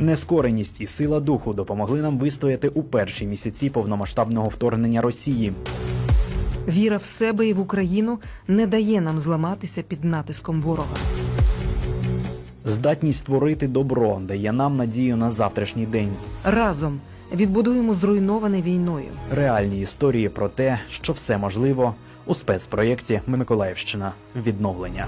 Нескореність і сила духу допомогли нам вистояти у перші місяці повномасштабного вторгнення Росії. Віра в себе і в Україну не дає нам зламатися під натиском ворога. Здатність створити добро дає нам надію на завтрашній день. Разом відбудуємо зруйноване війною. Реальні історії про те, що все можливо у спецпроєкті Миколаївщина відновлення.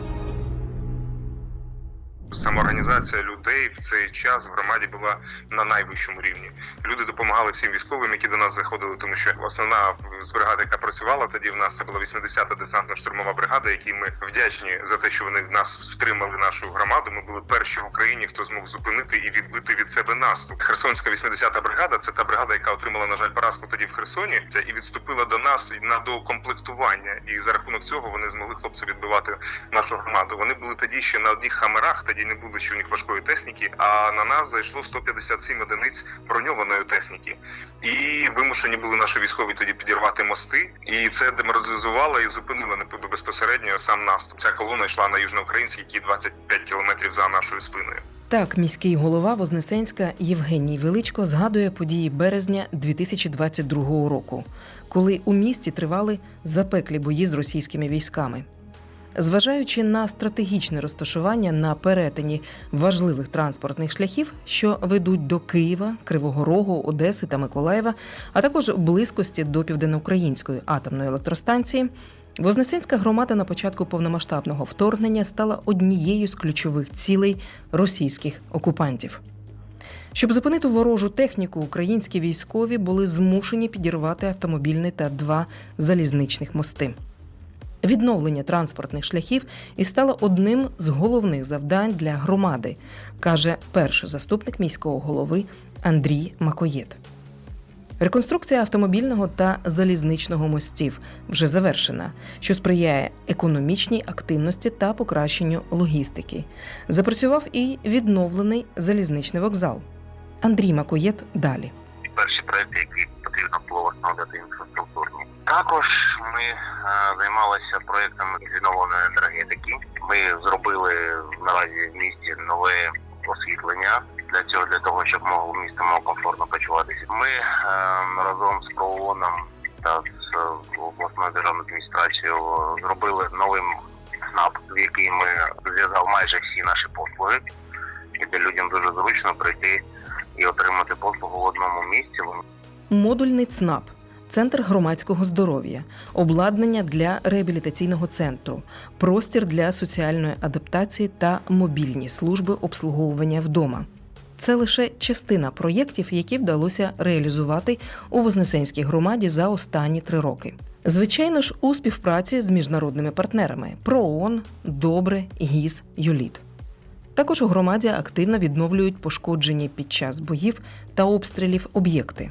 Самоорганізація людей в цей час в громаді була на найвищому рівні. Люди допомагали всім військовим, які до нас заходили, тому що основна з бригади, яка працювала тоді, в нас це була 80-та десантно-штурмова бригада, якій ми вдячні за те, що вони нас втримали нашу громаду. Ми були перші в Україні, хто змог зупинити і відбити від себе наступ. Херсонська 80-та бригада це та бригада, яка отримала на жаль поразку тоді в Херсоні. І відступила до нас на докомплектування. І за рахунок цього вони змогли хлопці відбивати нашу громаду. Вони були тоді ще на одних хамерах. Тоді не було ще у них важкої техніки. А на нас зайшло 157 одиниць броньованої техніки, і вимушені були наші військові тоді підірвати мости. І це деморалізувало і зупинило безпосередньо сам наступ. Ця колона йшла на южноукраїнський, який 25 кілометрів за нашою спиною. Так, міський голова Вознесенська Євгеній Величко згадує події березня 2022 року, коли у місті тривали запеклі бої з російськими військами. Зважаючи на стратегічне розташування на перетині важливих транспортних шляхів, що ведуть до Києва, Кривого Рогу, Одеси та Миколаєва, а також близькості до південноукраїнської атомної електростанції, Вознесенська громада на початку повномасштабного вторгнення стала однією з ключових цілей російських окупантів. Щоб зупинити ворожу техніку, українські військові були змушені підірвати автомобільний та два залізничних мости. Відновлення транспортних шляхів і стало одним з головних завдань для громади, каже перший заступник міського голови Андрій Макоєт. Реконструкція автомобільного та залізничного мостів вже завершена, що сприяє економічній активності та покращенню логістики. Запрацював і відновлений залізничний вокзал. Андрій Макоєт далі. перші проекти, які потрібно було встановити інфраструктурні. Також ми е, займалися проектами відновленої енергетики. Ми зробили наразі в місті нове освітлення для цього, для того, щоб могло місто могло комфортно почуватися. Ми е, разом з ПРООНом та з е, обласною державною адміністрацією зробили новий СНАП, в який ми зв'язав майже всі наші послуги, і де людям дуже зручно прийти і отримати послугу в одному місці. Модульний ЦНАП центр громадського здоров'я, обладнання для реабілітаційного центру, простір для соціальної адаптації та мобільні служби обслуговування вдома. Це лише частина проєктів, які вдалося реалізувати у Вознесенській громаді за останні три роки. Звичайно ж, у співпраці з міжнародними партнерами ПРООН, Добре, ГІС, ЮЛІТ. Також у громаді активно відновлюють пошкоджені під час боїв та обстрілів об'єкти,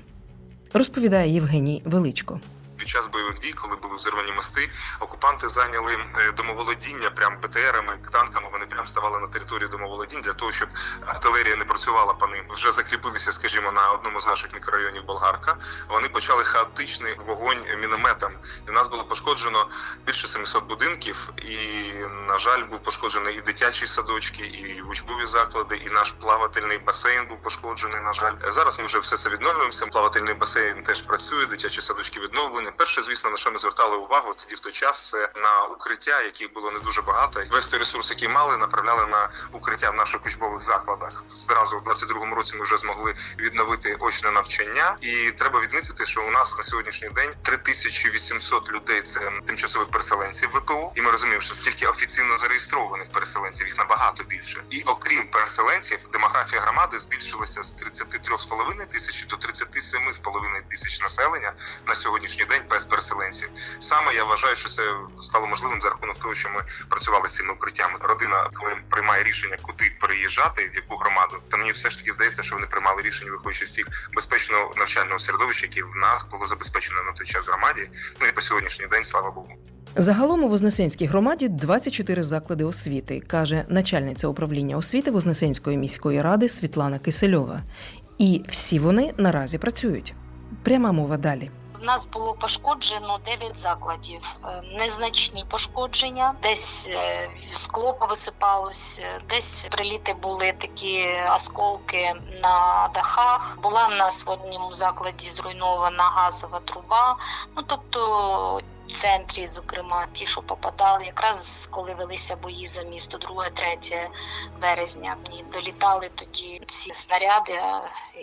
розповідає Євгеній Величко. Під час бойових дій, коли були взірвані мости, окупанти зайняли е, домоволодіння прям БТРами, танками. Вони прям ставали на території домоволодінь для того, щоб артилерія не працювала по ним. Вже закріпилися, скажімо, на одному з наших мікрорайонів Болгарка. Вони почали хаотичний вогонь мінометом. І в нас було пошкоджено більше 700 будинків. І на жаль, був пошкоджений і дитячі садочки, і учбові заклади, і наш плавательний басейн був пошкоджений. На жаль, зараз ми вже все це відновлюємося. Плавательний басейн теж працює, дитячі садочки відновлені. Перше, звісно, на що ми звертали увагу тоді в той час, це на укриття, яких було не дуже багато. Весь той ресурс, який мали, направляли на укриття в наших учбових закладах. Зразу у 22-му році ми вже змогли відновити очне навчання, і треба відмітити, що у нас на сьогоднішній день 3800 людей це тимчасових переселенців ВПО. І ми розуміємо, що стільки офіційно зареєстрованих переселенців їх набагато більше. І окрім переселенців, демографія громади збільшилася з 33,5 тисяч до 37,5 тисяч населення на сьогоднішній день без переселенців. Саме я вважаю, що це стало можливим за рахунок того, що ми працювали з цими укриттями. Родина, коли приймає рішення, куди переїжджати, в яку громаду, то мені все ж таки здається, що вони приймали рішення, виходячи з тих безпечного навчального середовища, яке в нас було забезпечено на той час громаді. Ну і по сьогоднішній день, слава Богу. Загалом у Вознесенській громаді 24 заклади освіти, каже начальниця управління освіти Вознесенської міської ради Світлана Кисельова. І всі вони наразі працюють. Пряма мова далі. В нас було пошкоджено 9 закладів. Е, Незначні пошкодження, десь е, скло повисипалось, е, десь приліти були такі осколки на дахах. Була в нас в одному закладі зруйнована газова труба. Ну тобто. Центрі, зокрема, ті, що попадали, якраз коли велися бої за місто 2-3 березня, і долітали тоді ці снаряди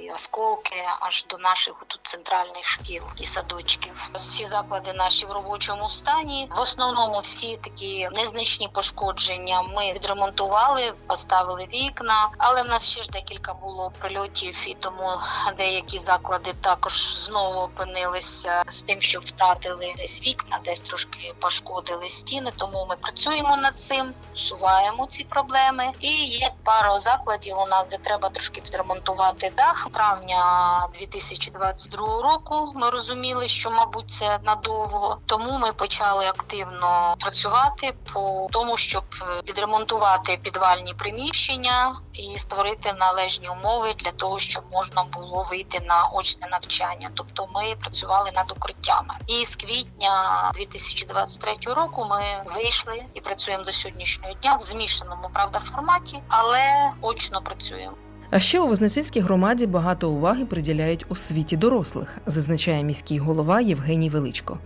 і осколки аж до наших тут центральних шкіл і садочків. Всі заклади наші в робочому стані. В основному всі такі незначні пошкодження ми відремонтували, поставили вікна, але в нас ще ж декілька було прильотів, і тому деякі заклади також знову опинилися з тим, що втратили десь вікна, десь трошки пошкодили стіни. Тому ми працюємо над цим, усуваємо ці проблеми. І є пара закладів у нас, де треба трошки підремонтувати дах. Травня 2022 року ми розуміли, що мабуть це надовго. Тому ми почали активно працювати по тому, щоб е, відремонтувати підвальні приміщення і створити належні умови для того, щоб можна було вийти на очне навчання. Тобто ми працювали над укриттями. І з квітня 2023 року ми вийшли і працюємо до сьогоднішнього дня в змішаному правда форматі, але очно працюємо. А ще у Вознесенській громаді багато уваги приділяють освіті дорослих, зазначає міський голова Євгеній Величко.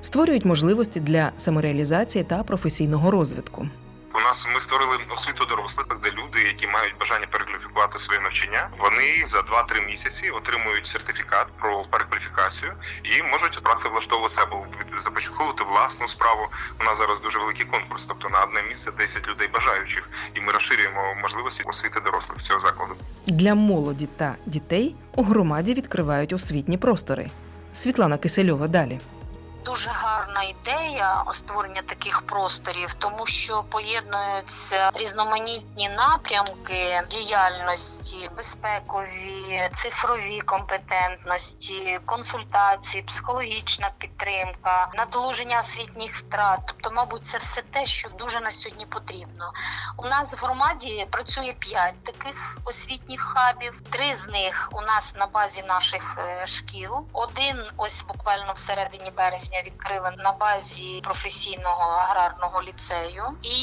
Створюють можливості для самореалізації та професійного розвитку. У нас ми створили освіту дорослих, де люди, які мають бажання перекваліфікувати своє навчання, вони за 2-3 місяці отримують сертифікат про перекваліфікацію і можуть працевлаштовувати себе від- започатковувати власну справу. У нас зараз дуже великий конкурс, тобто на одне місце 10 людей бажаючих, і ми розширюємо можливості освіти дорослих цього закладу. Для молоді та дітей у громаді відкривають освітні простори. Світлана Кисельова далі. Дуже гарна ідея створення таких просторів, тому що поєднуються різноманітні напрямки діяльності, безпекові, цифрові компетентності, консультації, психологічна підтримка, надолуження освітніх втрат. Тобто, мабуть, це все те, що дуже на сьогодні потрібно. У нас в громаді працює п'ять таких освітніх хабів. Три з них у нас на базі наших е, шкіл. Один ось буквально всередині березня відкрили на базі професійного аграрного ліцею. І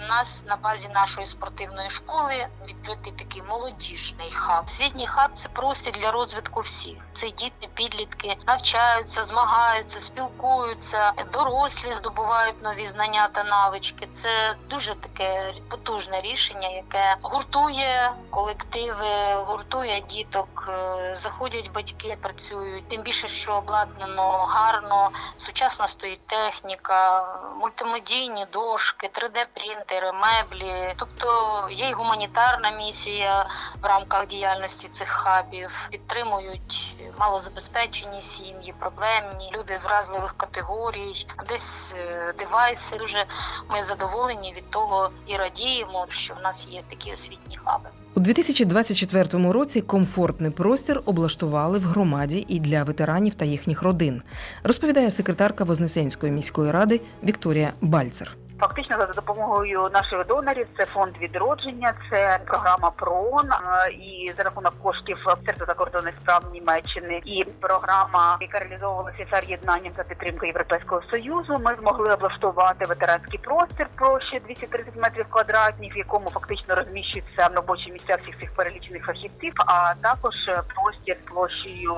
у нас на базі нашої спортивної школи відкритий такий молодіжний хаб. Освітній хаб це простір для розвитку всіх. Це діти, підлітки навчаються, змагаються, спілкуються, дорослі здобувають нові знання та навички. Це дуже таке потужне рішення, яке гуртує колективи, гуртує діток. е, Заходять батьки, працюють. Тим більше, що обладнано гарно, сучасна стоїть техніка, мультимедійні дошки, 3D-принтери, меблі. Тобто є й гуманітарна місія в рамках діяльності цих хабів. Підтримують малозабезпечені сім'ї, проблемні люди з вразливих категорій, десь е, девайси. Дуже ми задоволені від того і радіємо, що в нас є такі освітні хаби. У 2024 році комфортний простір облаштували в громаді і для ветеранів та їхніх родин, розповідає секретарка Вознесенської міської ради Вікторія Бальцер. Фактично за допомогою наших донорів це фонд відродження, це програма ПРООН е, і за рахунок коштів Міністерства закордонних справ Німеччини і програма, яка реалізовувалася єднанням за підтримкою Європейського союзу. Ми змогли облаштувати ветеранський простір площі 230 метрів квадратних, в якому фактично розміщуються робочі місця всіх цих перелічених фахівців, а також е, простір площею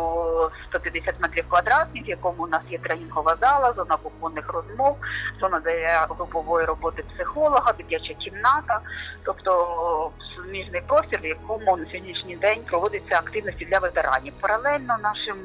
150 метрів квадратних, в якому у нас є тренінгова зала, зона кухонних розмов, зона для групової роботи психолога, дитяча кімната, тобто суміжний простір, в якому на сьогоднішній день проводяться активності для ветеранів. Паралельно нашим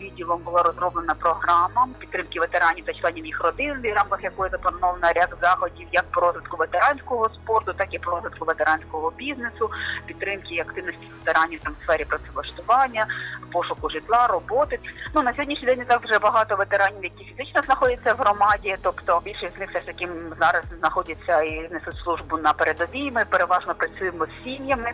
відділом була розроблена програма підтримки ветеранів та членів їх родин, в рамках якої заплановано ряд заходів як по розвитку ветеранського спорту, так і по розвитку ветеранського бізнесу, підтримки і активності ветеранів там в сфері працевлаштування, пошуку житла, роботи. Ну на сьогоднішній день не так вже багато ветеранів, які фізично знаходяться в громаді, тобто більшість з них все ж таки зараз знаходяться і несуть службу на передовій. Ми переважно працюємо з сім'ями.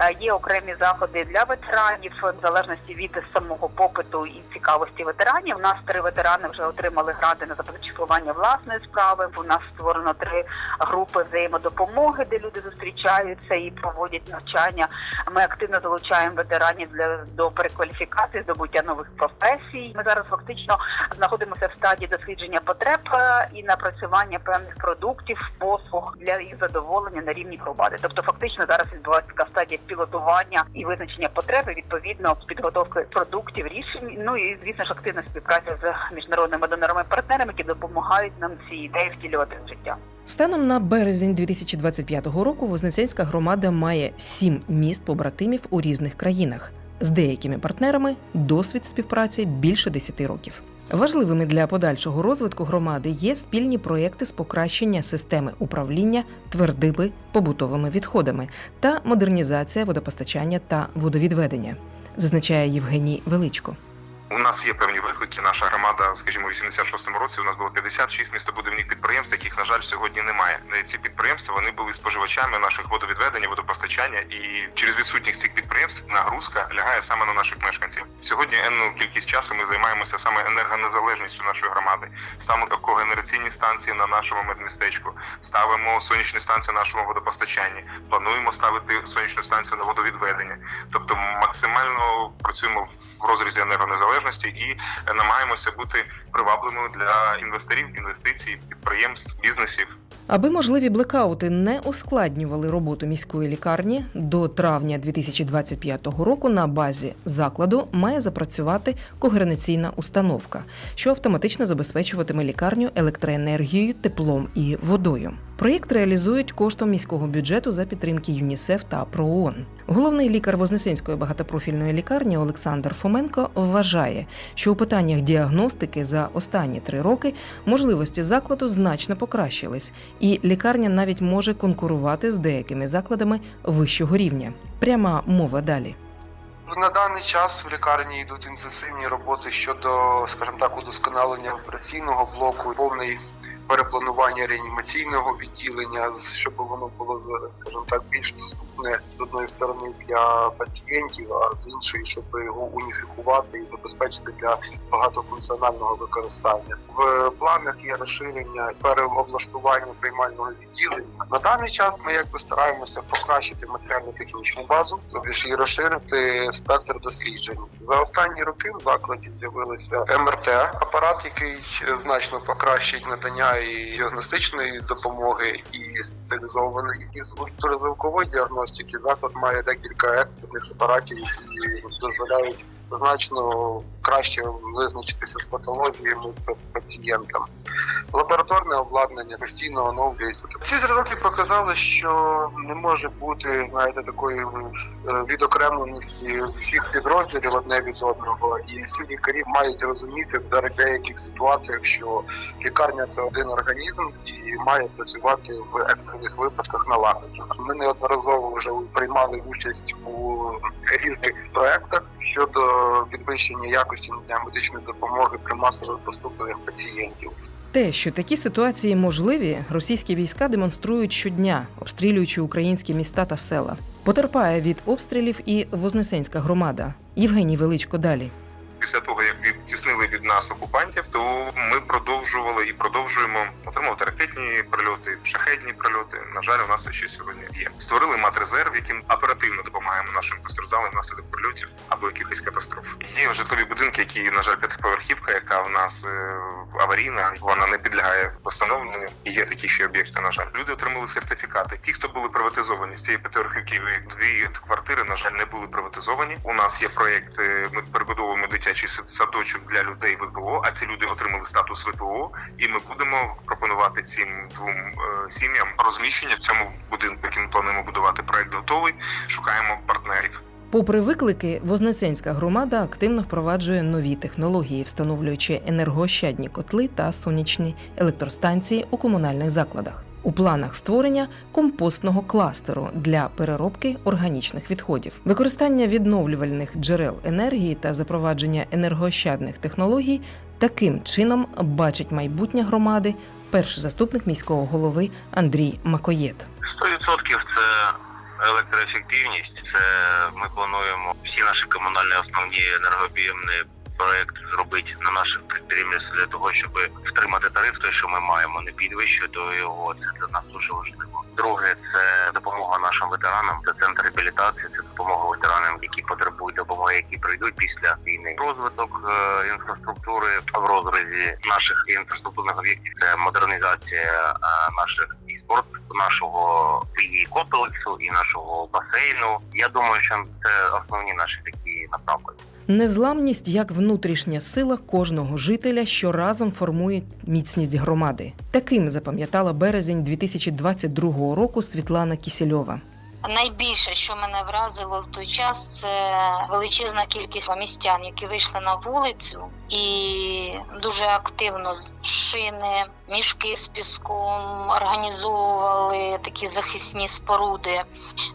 Е, Є окремі заходи для ветеранів в залежності від самого попиту і цікавості ветеранів. У нас три ветерани вже отримали гранти на започаткування власної справи. У нас створено три групи взаємодопомоги, де люди зустрічаються і проводять навчання. Ми активно залучаємо ветеранів для до перекваліфікації, здобуття нових професій. Ми зараз фактично знаходимося в стадії дослідження потреб е, і напрацювання певних продуктів, послуг для їх задоволення на рівні громади. Тобто, фактично зараз відбувається така стадія пілотування і визначення потреби відповідно підготовки продуктів, рішень. Ну і звісно ж активна співпраця з міжнародними донорами партнерами, які допомагають нам ці ідеї втілювати в життя. Станом на березень 2025 року Вознесенська громада має сім міст побратимів у різних країнах. З деякими партнерами досвід співпраці більше 10 років. Важливими для подальшого розвитку громади є спільні проекти з покращення системи управління твердими побутовими відходами та модернізація водопостачання та водовідведення, зазначає Євгеній Величко. У нас є певні виклики. Наша громада, скажімо, у 86-му році у нас було 56 містобудівних підприємств, яких на жаль сьогодні немає. Ці підприємства вони були споживачами наших водовідведення, водопостачання, і через відсутність цих підприємств нагрузка лягає саме на наших мешканців. Сьогодні енну кількість часу ми займаємося саме енергонезалежністю нашої громади. Ставимо когенераційні станції на нашому медмістечку, ставимо сонячні станції на нашому водопостачанні. Плануємо ставити сонячну станцію на водовідведення. Тобто максимально працюємо в розрізі енергонезалежності і намагаємося бути привабливими для інвесторів, інвестицій, підприємств, бізнесів. Аби можливі блекаути не ускладнювали роботу міської лікарні, до травня 2025 року на базі закладу має запрацювати когеренційна установка, що автоматично забезпечуватиме лікарню електроенергією, теплом і водою. Проєкт реалізують коштом міського бюджету за підтримки ЮНІСЕФ та ПРООН. Головний лікар Вознесенської багатопрофільної лікарні Олександр Фоменко вважає, що у питаннях діагностики за останні три роки можливості закладу значно покращились, і лікарня навіть може конкурувати з деякими закладами вищого рівня. Пряма мова далі. На даний час в лікарні йдуть інтенсивні роботи щодо, скажімо так, удосконалення операційного блоку, повний перепланування реанімаційного відділення, щоб воно було скажімо так більш доступне з одної сторони для пацієнтів, а з іншої, щоб його уніфікувати і забезпечити для багатофункціонального використання. В планах є розширення переоблаштування приймального відділення. На даний час ми якби стараємося покращити матеріально-технічну базу, тобто ж і розширити спектр досліджень. За останні роки в закладі з'явилися МРТ апарат, який значно покращить надання і діагностичної допомоги, і спеціалізованої із ультразвукової діагностики. Заклад має декілька експертних апаратів, які дозволяють значно краще визначитися з патологіями пацієнтам. Лабораторне обладнання постійно оновлюється. Ці роки показали, що не може бути знаєте, такої е, відокремленості всіх підрозділів одне від одного, і всі лікарі мають розуміти в деяких ситуаціях, що лікарня це один організм і має працювати в екстрених випадках налагоджено. Ми неодноразово вже приймали участь у різних проектах щодо підвищення якості медичної допомоги при масових поступленнях пацієнтів. Те, що такі ситуації можливі, російські війська демонструють щодня, обстрілюючи українські міста та села. Потерпає від обстрілів і Вознесенська громада. Євгеній Величко далі. Після того як відтіснили від нас окупантів, то ми продовжували і продовжуємо отримувати ракетні прильоти, шахетні прильоти. На жаль, у нас ще сьогодні є. Створили матрезерв, яким оперативно допомагаємо нашим постраждалим внаслідок прильотів або якихось катастроф. Є житлові будинки, які на жаль п'ятиповерхівка, яка в нас е, аварійна, вона не підлягає встановленню. І Є такі ще об'єкти. На жаль, люди отримали сертифікати. Ті, хто були приватизовані з цієї п'ятиповерхівки, дві квартири, на жаль, не були приватизовані. У нас є проєкт, е, ми перебудовуємо дитячий сад- садочок для людей ВПО, а ці люди отримали статус ВПО, і ми будемо пропонувати цим двом е, сім'ям розміщення в цьому будинку, який плануємо будувати. Проект готовий. Шукаємо партнерів. Попри виклики, Вознесенська громада активно впроваджує нові технології, встановлюючи енергоощадні котли та сонячні електростанції у комунальних закладах. У планах створення компостного кластеру для переробки органічних відходів, використання відновлювальних джерел енергії та запровадження енергоощадних технологій таким чином бачить майбутнє громади перший заступник міського голови Андрій Макоєт. 100% це електроефективність. Це ми плануємо всі наші комунальні основні енергооб'ємні проекти зробити на наших підприємствах для того, щоб втримати тариф, той, що ми маємо, не підвищувати його. Це для нас дуже важливо. Друге, це допомога нашим ветеранам. Це центр реабілітації, це допомога ветеранам, які потребують допомоги, які прийдуть після війни. Розвиток е, інфраструктури в розрізі наших інфраструктурних об'єктів це модернізація е, наших і спорт нашого і комплексу, і нашого басейну. Я думаю, що це основні наші такі направлення. Незламність як внутрішня сила кожного жителя, що разом формує міцність громади. Таким запам'ятала березень 2022 року Світлана Кісельова. Найбільше, що мене вразило в той час, це величезна кількість містян, які вийшли на вулицю і дуже активно з шини, мішки з піском організовували такі захисні споруди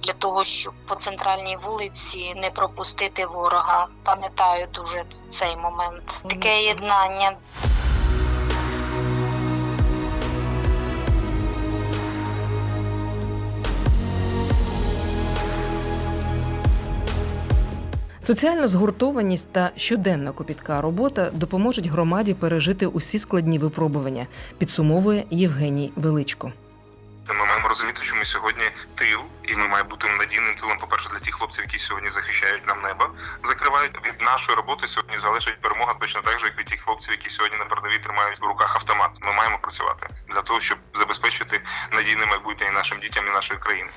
для того, щоб по центральній вулиці не пропустити ворога. Пам'ятаю дуже цей момент. Таке єднання Соціальна згуртованість та щоденна копітка робота допоможуть громаді пережити усі складні випробування, підсумовує Євгеній Величко. Ми маємо розуміти, що ми сьогодні тил, і ми маємо бути надійним тилом, по-перше, для тих хлопців, які сьогодні захищають нам небо, закривають від нашої роботи. Сьогодні залежить перемога точно так же, як від тих хлопців, які сьогодні на передовій тримають в руках автомат. Ми маємо працювати для того, щоб забезпечити надійне майбутнє і нашим дітям і нашої країни.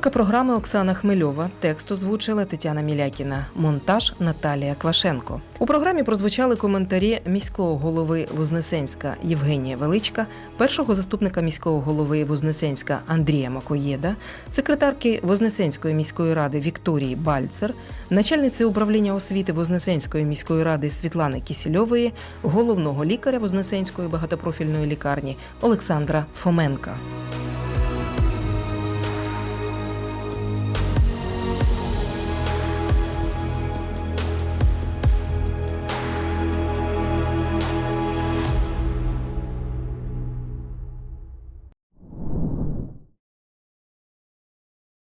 Авторка програми Оксана Хмельова, текст озвучила Тетяна Мілякіна, монтаж Наталія Квашенко. У програмі прозвучали коментарі міського голови Вознесенська Євгенія Величка, першого заступника міського голови Вознесенська Андрія Макоєда, секретарки Вознесенської міської ради Вікторії Бальцер, начальниці управління освіти Вознесенської міської ради Світлани Кісільової, головного лікаря Вознесенської багатопрофільної лікарні Олександра Фоменка.